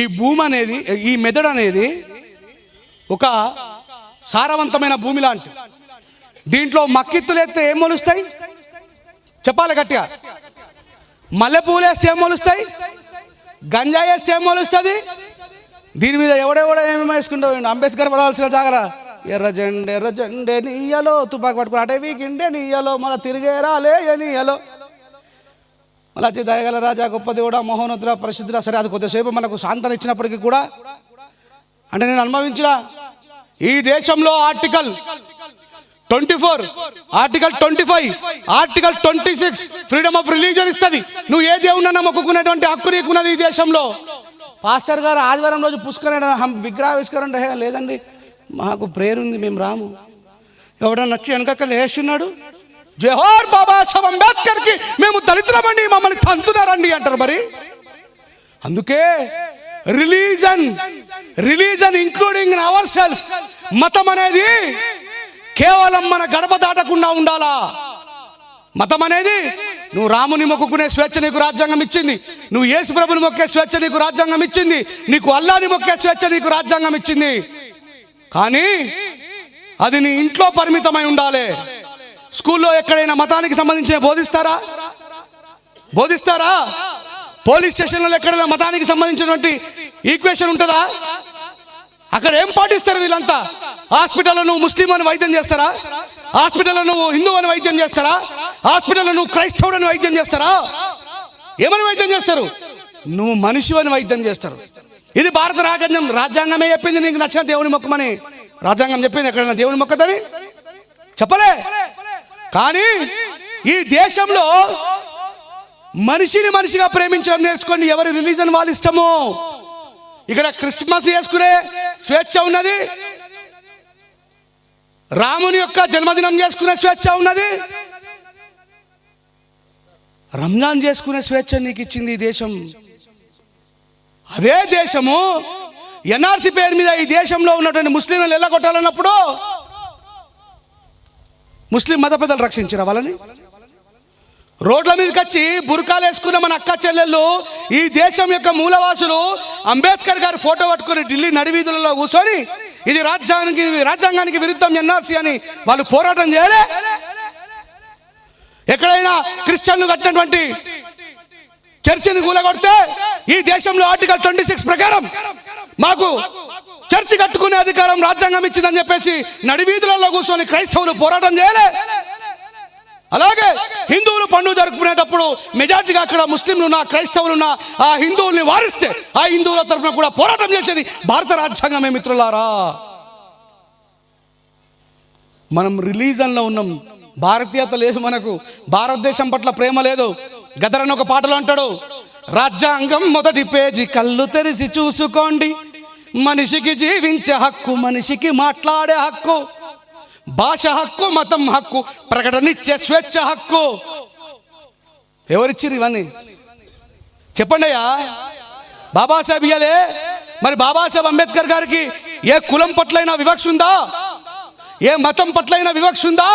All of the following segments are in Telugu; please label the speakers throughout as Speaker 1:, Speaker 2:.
Speaker 1: ఈ భూమి అనేది ఈ మెదడు అనేది ఒక సారవంతమైన భూమి లాంటి. దీంట్లో మక్కిత్తులు ఎత్తే ఏం మొలుస్తాయి? చెప్పాలి గట్టిగా. మల్లెపూలు వేస్తే ఏం మొలుస్తాయి? గంజాయి వేస్తే ఏం మొలుస్తుంది? దీని మీద ఎవడెవడ ఏమేమి వేసుకుంటావు? అంబేద్కర్ పడాల్సిన జాగ్రత్త. ఎర్ర జెండ ఎర్ర జెండె నీయలో తుపాకు పట్టుకుని అటవీ గిండే నీయలో మళ్ళీ తిరిగేరా లే నీయలో. మళ్ళీ వచ్చి దయగల రాజా గొప్ప దేవుడా మహోన్నతుడ పరిశుద్ధుడా సరే అది కొద్దిసేపు మనకు శాంతన ఇచ్చినప్పటికీ కూడా అంటే నేను అనుభవించిన ఈ దేశంలో article twenty four article twenty five article twenty six freedom of religion ఇస్తుంది. నువ్వు ఏ దేవునన్నా మొక్కుకునేటువంటి హక్కు నీకున్నది ఈ దేశంలో? పాస్టర్ గారు ఆదివారం రోజు పుష్కరణ విగ్రహావిష్కరణ హే, లేదండి మాకు ప్రేయర్ ఉంది మేము రాము. ఎవడన్నా నచ్చి వెనకక్కలు వేస్తున్నాడు జోహార్ బాబా సాహెబ్ అంబేద్కర్కి మేము దళితులమండి మమ్మల్ని తంతున్నారండి అంటారు మరి. అందుకే religion religion including our self మతం అనేది కేవలం మన గడప దాటకుండా ఉండాలా? మతం అనేది నువ్వు రాముని మొక్కుకునే స్వేచ్ఛ నీకు రాజ్యాంగం ఇచ్చింది నువ్వు యేసు ప్రభుని మొక్కే స్వేచ్ఛ నీకు రాజ్యాంగం ఇచ్చింది నీకు అల్లాని మొక్కే స్వేచ్ఛ నీకు రాజ్యాంగం ఇచ్చింది. కానీ అది నీ ఇంట్లో పరిమితమై ఉండాలి. స్కూల్లో ఎక్కడైనా మతానికి సంబంధించిన బోధిస్తారా? బోధిస్తారా? పోలీస్ స్టేషన్లో ఎక్కడైనా మతానికి సంబంధించినటువంటి ఈక్వేషన్ ఉంటుందా? అక్కడ ఏం పాటిస్తారు వీళ్ళంతా? హాస్పిటల్లో నువ్వు ముస్లిం అని వైద్యం చేస్తారా? హాస్పిటల్లో నువ్వు హిందూ అని వైద్యం చేస్తారా? హాస్పిటల్లో నువ్వు క్రైస్తవుడు అని వైద్యం చేస్తారా? ఏమని వైద్యం చేస్తారు? నువ్వు మనిషి అని వైద్యం చేస్తారు. ఇది భారత రాజ్యాంగం. రాజ్యాంగమే చెప్పింది నీకు నచ్చిన దేవుని మొక్కమని. రాజ్యాంగం చెప్పింది ఎక్కడైనా దేవుని మొక్కదని? చెప్పలే. కానీ ఈ దేశంలో మనిషిని మనిషిగా ప్రేమించడం నేర్చుకోండి. ఎవరి రిలీజన్ వాళ్ళ ఇష్టము? ఇక్కడ క్రిస్మస్ చేసుకునే స్వేచ్ఛ ఉన్నది. రాముని యొక్క జన్మదినం చేసుకునే స్వేచ్ఛ ఉన్నది. రంజాన్ చేసుకునే స్వేచ్ఛ నీకు ఇచ్చింది ఈ దేశం. అదే దేశము ఎన్ఆర్సీ పేరు మీద ఈ దేశంలో ఉన్నటువంటి ముస్లింలు ఎల్లగొట్టాలన్నప్పుడు ముస్లిం మత పెద్దలు రక్షించారు వాళ్ళని? రోడ్ల మీదకి వచ్చి బురకాలు వేసుకున్న మన అక్క చెల్లెళ్ళు ఈ దేశం యొక్క మూలవాసులు అంబేద్కర్ గారి ఫోటో పట్టుకొని ఢిల్లీ నడివీధులలో కూర్చొని ఇది రాజ్యాంగానికి రాజ్యాంగానికి విరుద్ధం ఎన్ఆర్సీ అని వాళ్ళు పోరాటం చేయలే. ఎక్కడైనా క్రిస్టియన్లు కట్టినటువంటి చర్చిని కూలగొడితే ఈ దేశంలో ఆర్టికల్ ట్వంటీ సిక్స్ ప్రకారం మాకు చర్చి కట్టుకునే అధికారం రాజ్యాంగం ఇచ్చిందని చెప్పేసి నడివీధులలో కూర్చొని క్రైస్తవులు పోరాటం చేయలే. అలాగే హిందువులు పండుగ జరుపుకునేటప్పుడు మెజార్టీగా అక్కడ ముస్లింలున్నా క్రైస్తవులున్నా ఆ హిందువుల్ని వారిస్తే ఆ హిందువుల తరపున కూడా పోరాటం చేసేది భారత రాజ్యాంగమే మిత్రులారా. మనం రిలీజన్లో ఉన్నాం. భారతీయత లేదు మనకు. భారతదేశం పట్ల ప్రేమ లేదు. గదరని ఒక పాటలో అంటాడు రాజ్యాంగం మొదటి పేజీ కళ్ళు తెరిచి చూసుకోండి. మనిషికి జీవించే హక్కు మనిషికి మాట్లాడే హక్కు భాష హక్కు మతం హక్కు ప్రకటనిచ్చే స్వేచ్ఛ హక్కు. ఎవరిచ్చిరు ఇవన్నీ? చెప్పండి అయ్యా. బాబాసాహెబ్ ఇయ్యలే. మరి బాబాసాహెబ్ అంబేద్కర్ గారికి ఏ కులం పట్లైనా వివక్ష ఉందా? ఏ మతం పట్లైనా వివక్ష ఉందా?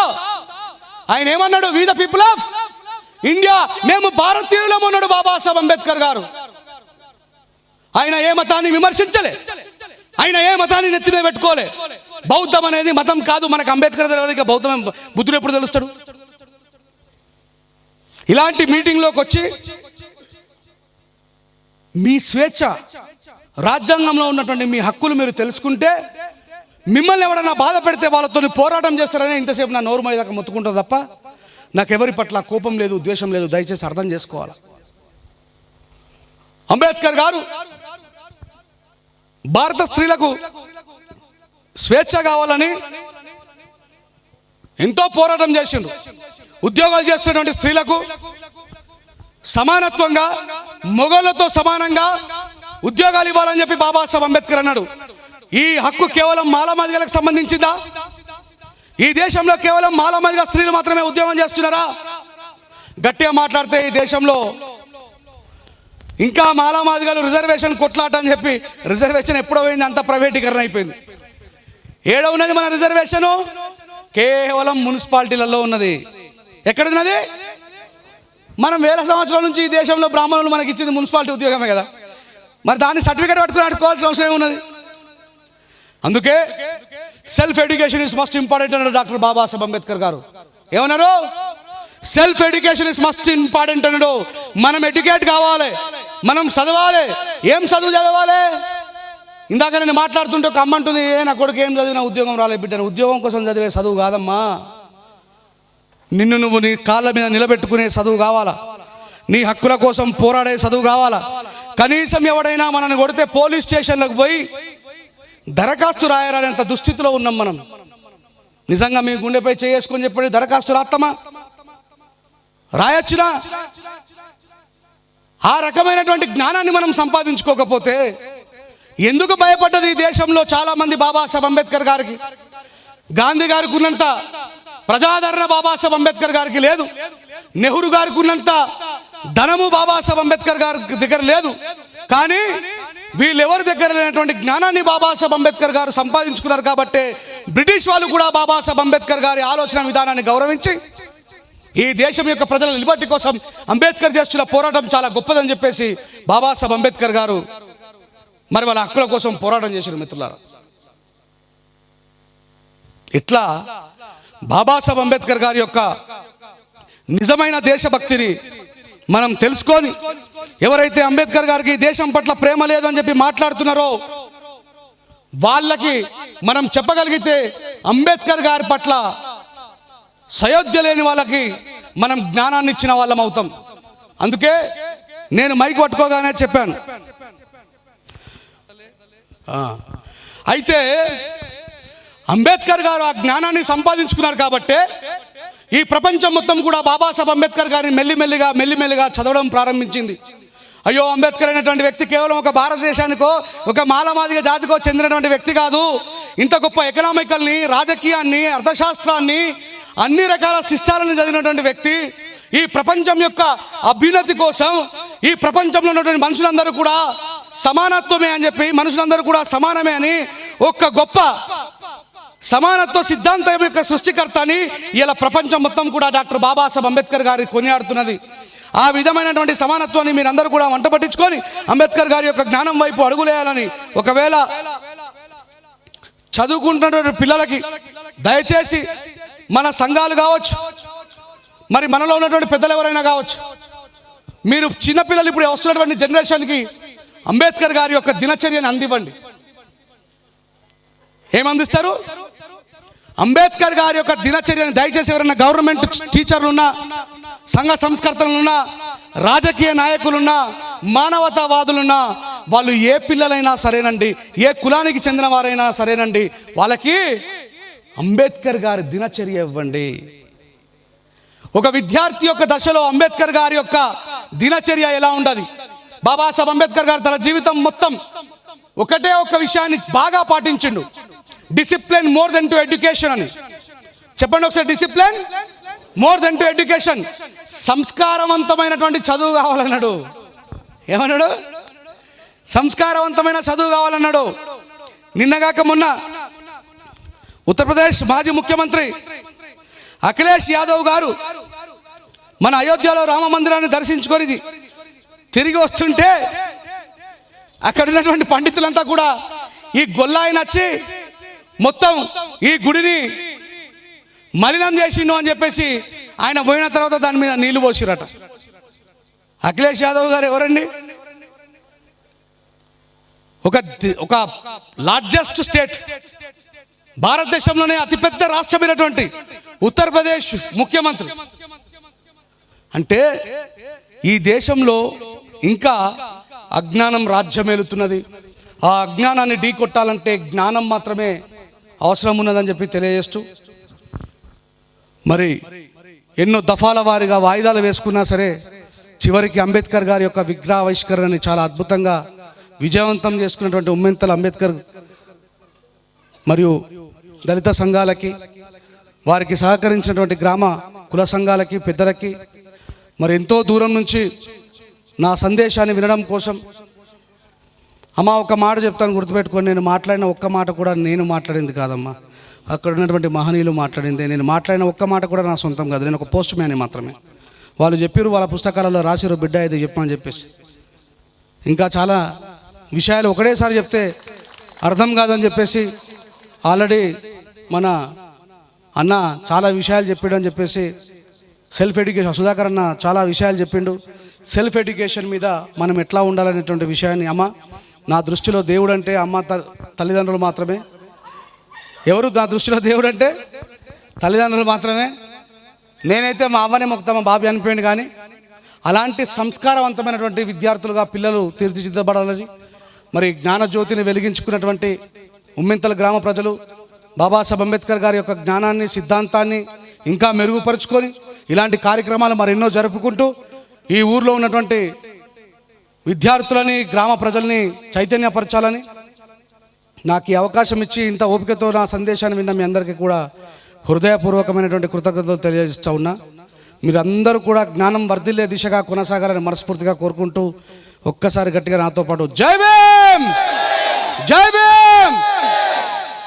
Speaker 1: ఆయన ఏమన్నాడు? We the people of India మేము భారతీయులం అన్నాడు బాబాసాహెబ్ అంబేద్కర్ గారు. ఆయన ఏ మతాన్ని విమర్శించలే. ఆయన ఏ మతాన్ని నెత్తిమే పెట్టుకోలే. బౌద్ధం అనేది మతం కాదు. మనకు అంబేద్కర్ తెలియదు బౌద్ధం బుద్ధుడు ఎప్పుడు తెలుస్తాడు? ఇలాంటి మీటింగ్లోకి వచ్చి మీ స్వేచ్ఛ రాజ్యాంగంలో ఉన్నటువంటి మీ హక్కులు మీరు తెలుసుకుంటే మిమ్మల్ని ఎవడన్నా బాధ పెడితే వాళ్ళతో పోరాటం చేస్తారని ఇంతసేపు నా నోరు దాకా మొత్తుకుంటుంది తప్ప నాకు ఎవరి పట్ల కోపం లేదు ద్వేషం లేదు. దయచేసి అర్థం చేసుకోవాలి? అంబేద్కర్ గారు భారత స్త్రీలకు స్వేచ్ఛ కావాలని ఎంతో పోరాటం చేసిండ్రు. ఉద్యోగాలు చేస్తున్నటువంటి స్త్రీలకు సమానత్వంగా మొగోళ్ళతో సమానంగా ఉద్యోగాలు ఇవ్వాలని చెప్పి బాబాసాహెబ్ అంబేద్కర్ అన్నాడు. ఈ హక్కు కేవలం మాలమాదిగలకు సంబంధించిందా? ఈ దేశంలో కేవలం మాలమాదిగ స్త్రీలు మాత్రమే ఉద్యోగం చేస్తున్నారా? గట్టిగా మాట్లాడితే ఈ దేశంలో ఇంకా మాలామాదిగలు రిజర్వేషన్ కొట్లాట అని చెప్పి రిజర్వేషన్ ఎప్పుడో పోయింది అంత ప్రైవేటీకరణ అయిపోయింది. ఏడ ఉన్నది మన రిజర్వేషను? కేవలం మున్సిపాలిటీలలో ఉన్నది. ఎక్కడున్నది? మనం వేల సంవత్సరాల నుంచి ఈ దేశంలో బ్రాహ్మణులు మనకి ఇచ్చింది మున్సిపాలిటీ ఉద్యోగమే కదా. మరి దాన్ని సర్టిఫికేట్ పట్టుకుని ఆడుకోవాల్సిన అవసరం ఉన్నది అందుకే self education is must important అన్నారు డాక్టర్ బాబాసాహెబ్ అంబేద్కర్ గారు. ఏమన్నారు? Self education is must important అన్నాడు. మనం ఎడ్యుకేట్ కావాలి. మనం చదవాలి. ఏం చదువు చదవాలి? ఇందాక నేను మాట్లాడుతుంటే ఒక అమ్మ అంటుంది ఏ నా కొడుకు ఏం చదివినా ఉద్యోగం రాలే బిడ్డను ఉద్యోగం కోసం చదివే చదువు కాదమ్మా. నిన్ను నువ్వు నీ కాళ్ళ మీద నిలబెట్టుకునే చదువు కావాలా? నీ హక్కుల కోసం పోరాడే చదువు కావాలా? కనీసం ఎవడైనా మనల్ని కొడితే పోలీస్ స్టేషన్లకు పోయి దరఖాస్తు రాయరానేంత దుస్థితిలో ఉన్నాం మనం. నిజంగా మీ గుండెపై చేసుకొని చెప్పండి దరఖాస్తు రాత్తమా? రాయొచ్చునా? ఆ రకమైనటువంటి జ్ఞానాన్ని మనం సంపాదించుకోకపోతే ఎందుకు భయపడ్డది ఈ దేశంలో చాలా మంది బాబాసాహెబ్ అంబేద్కర్ గారికి? గాంధీ గారికి ఉన్నంత ప్రజాదరణ బాబాసాహెబ్ అంబేద్కర్ గారికి లేదు. నెహ్రూ గారికి ఉన్నంత ధనము బాబాసాహెబ్ అంబేద్కర్ గారి దగ్గర లేదు. కానీ వీళ్ళెవరి దగ్గర లేనటువంటి జ్ఞానాన్ని బాబాసాహెబ్ అంబేద్కర్ గారు సంపాదించుకున్నారు కాబట్టి బ్రిటిష్ వాళ్ళు కూడా బాబాసాహెబ్ అంబేద్కర్ గారి ఆలోచన విధానాన్ని గౌరవించి ఈ దేశం యొక్క ప్రజల లిబర్టీ కోసం అంబేద్కర్ చేస్తున్న పోరాటం చాలా గొప్పదని చెప్పేసి బాబాసాహెబ్ అంబేద్కర్ గారు మరి వాళ్ళ హక్కుల కోసం పోరాటం చేశారు మిత్రులారా. ఇట్లా బాబాసాహెబ్ అంబేద్కర్ గారి యొక్క నిజమైన దేశభక్తిని మనం తెలుసుకొని ఎవరైతే అంబేద్కర్ గారికి దేశం పట్ల ప్రేమ లేదని చెప్పి మాట్లాడుతున్నారో వాళ్ళకి మనం చెప్పగలిగితే అంబేద్కర్ గారి పట్ల సయోధ్య లేని వాళ్ళకి మనం జ్ఞానాన్ని ఇచ్చిన వాళ్ళం అవుతాం. అందుకే నేను మైక్ పట్టుకోగానే చెప్పాను. అయితే అంబేద్కర్ గారు ఆ జ్ఞానాన్ని సంపాదించుకున్నారు కాబట్టి ఈ ప్రపంచం మొత్తం కూడా బాబాసాహెబ్ అంబేద్కర్ గారిని మెల్లిమెల్లిగా మెల్లిమెల్లిగా చదవడం ప్రారంభించింది. అయ్యో అంబేద్కర్ అనేటువంటి వ్యక్తి కేవలం ఒక భారతదేశానికో ఒక మాలమాదిగ జాతికో చెందినటువంటి వ్యక్తి కాదు. ఇంత గొప్ప ఎకనామికల్ని రాజకీయాన్ని అర్థశాస్త్రాన్ని అన్ని రకాల శిష్టాలను చదివినటువంటి వ్యక్తి ఈ ప్రపంచం యొక్క అభ్యున్నతి కోసం ఈ ప్రపంచంలో ఉన్నటువంటి మనుషులందరూ కూడా సమానత్వమే అని చెప్పి మనుషులందరూ కూడా సమానమే అని ఒక్క గొప్ప సమానత్వ సిద్ధాంతం యొక్క సృష్టికర్త అని ఇలా ప్రపంచం మొత్తం కూడా డాక్టర్ బాబాసాహెబ్ అంబేద్కర్ గారి కొనియాడుతున్నది. ఆ విధమైనటువంటి సమానత్వాన్ని మీరందరూ కూడా వంట పట్టించుకొని అంబేద్కర్ గారి యొక్క జ్ఞానం వైపు అడుగులేయాలని ఒకవేళ చదువుకుంటున్నటువంటి పిల్లలకి దయచేసి మన సంఘాలు కావచ్చు. మరి మనలో ఉన్నటువంటి పెద్దలు ఎవరైనా కావచ్చు. మీరు చిన్నపిల్లలు ఇప్పుడు వస్తున్నటువంటి జనరేషన్కి అంబేద్కర్ గారి యొక్క దినచర్యను అందివ్వండి. ఏమందిస్తారు? అంబేద్కర్ గారి యొక్క దినచర్యను దయచేసి ఎవరైనా గవర్నమెంట్ టీచర్లున్నా సంఘ సంస్కర్తలున్నా రాజకీయ నాయకులున్నా మానవతావాదులున్నా వాళ్ళు ఏ పిల్లలైనా సరేనండి ఏ కులానికి చెందిన వారైనా సరేనండి వాళ్ళకి అంబేద్కర్ గారి దినచర్య ఇవ్వండి. ఒక విద్యార్థి యొక్క దశలో అంబేద్కర్ గారి యొక్క దినచర్య ఎలా ఉండదు బాబాసాహెబ్ అంబేద్కర్ గారు తన జీవితం మొత్తం ఒకటే ఒక విషయాన్ని బాగా పాటించిండు. Discipline more than to education అని. చెప్పండి ఒకసారి discipline more than to education. సంస్కారవంతమైనటువంటి చదువు కావాలన్నాడు. ఏమన్నాడు? సంస్కారవంతమైన చదువు కావాలన్నాడు. నిన్నగాక మొన్న ఉత్తరప్రదేశ్ మాజీ ముఖ్యమంత్రి అఖిలేష్ యాదవ్ గారు మన అయోధ్యలో రామ మందిరాన్ని దర్శించుకొని తిరిగి వస్తుంటే అక్కడ ఉన్నటువంటి పండితులంతా కూడా ఈ గొల్లాయి నచ్చి మొత్తం ఈ గుడిని మలినం చేసిండు అని చెప్పేసి ఆయన పోయిన తర్వాత దాని మీద నీళ్ళు పోసిరట. అఖిలేష్ యాదవ్ గారు ఎవరండి? ఒక ఒక లార్జెస్ట్ స్టేట్ భారతదేశంలోనే అతిపెద్ద రాష్ట్రమైనటువంటి ఉత్తరప్రదేశ్ ముఖ్యమంత్రి. అంటే ఈ దేశంలో ఇంకా అజ్ఞానం రాజ్యమేలుతున్నది ఆ అజ్ఞానాన్ని ఢీకొట్టాలంటే జ్ఞానం మాత్రమే అవసరం ఉన్నదని చెప్పి తెలియజేస్తూ మరి ఎన్నో దఫాల వారిగా వాయిదాలు వేసుకున్నా సరే చివరికి అంబేద్కర్ గారి యొక్క విగ్రహావిష్కరణని చాలా అద్భుతంగా విజయవంతం చేసుకున్నటువంటి ఉమ్మెంతల అంబేద్కర్ మరియు దళిత సంఘాలకి వారికి సహకరించినటువంటి గ్రామ కుల సంఘాలకి పెద్దలకి మరి ఎంతో దూరం నుంచి నా సందేశాన్ని వినడం కోసం అమ్మ ఒక మాట చెప్తాను గుర్తుపెట్టుకొని నేను మాట్లాడిన ఒక్క మాట కూడా నేను మాట్లాడింది కాదమ్మా. అక్కడ ఉన్నటువంటి మహనీయులు మాట్లాడింది. నేను మాట్లాడిన ఒక్క మాట కూడా నా సొంతం కాదు. నేను ఒక పోస్ట్ మ్యాన్ మాత్రమే. వాళ్ళు చెప్పారు వాళ్ళ పుస్తకాలలో రాసిరు బిడ్డ ఇది చెప్పమని చెప్పేసి. ఇంకా చాలా విషయాలు ఒకటేసారి చెప్తే అర్థం కాదని చెప్పేసి ఆల్రెడీ మన అన్న చాలా విషయాలు చెప్పాడు అని చెప్పేసి సెల్ఫ్ ఎడ్యుకేషన్ సుధాకర్ అన్న చాలా విషయాలు చెప్పిండు. సెల్ఫ్ ఎడ్యుకేషన్ మీద మనం ఎట్లా ఉండాలనేటువంటి విషయాన్ని అమ్మ నా దృష్టిలో దేవుడు అంటే అమ్మ త- తల్లిదండ్రులు మాత్రమే. ఎవరు నా దృష్టిలో దేవుడు అంటే తల్లిదండ్రులు మాత్రమే. నేనైతే మా అమ్మనే మొక్తా మా బాబు అనిపోయింది కానీ అలాంటి సంస్కారవంతమైనటువంటి విద్యార్థులుగా పిల్లలు తీర్చిదిద్దబడాలని మరి జ్ఞానజ్యోతిని వెలిగించుకున్నటువంటి ఉమ్మింతల గ్రామ ప్రజలు బాబాసాహెబ్ అంబేద్కర్ గారి యొక్క జ్ఞానాన్ని సిద్ధాంతాన్ని ఇంకా మెరుగుపరుచుకొని ఇలాంటి కార్యక్రమాలు మరెన్నో జరుపుకుంటూ ఈ ఊర్లో ఉన్నటువంటి విద్యార్థులని గ్రామ ప్రజల్ని చైతన్యపరచాలని నాకు ఈ అవకాశం ఇచ్చి ఇంత ఓపికతో నా సందేశాన్ని విన్న మీ అందరికీ కూడా హృదయపూర్వకమైనటువంటి కృతజ్ఞతలు తెలియజేస్తా ఉన్నా. మీరందరూ కూడా జ్ఞానం వర్ధిల్లే దిశగా కొనసాగాలని మనస్ఫూర్తిగా కోరుకుంటూ ఒక్కసారి గట్టిగా నాతో పాటు జై భీమ్! జై భీమ్!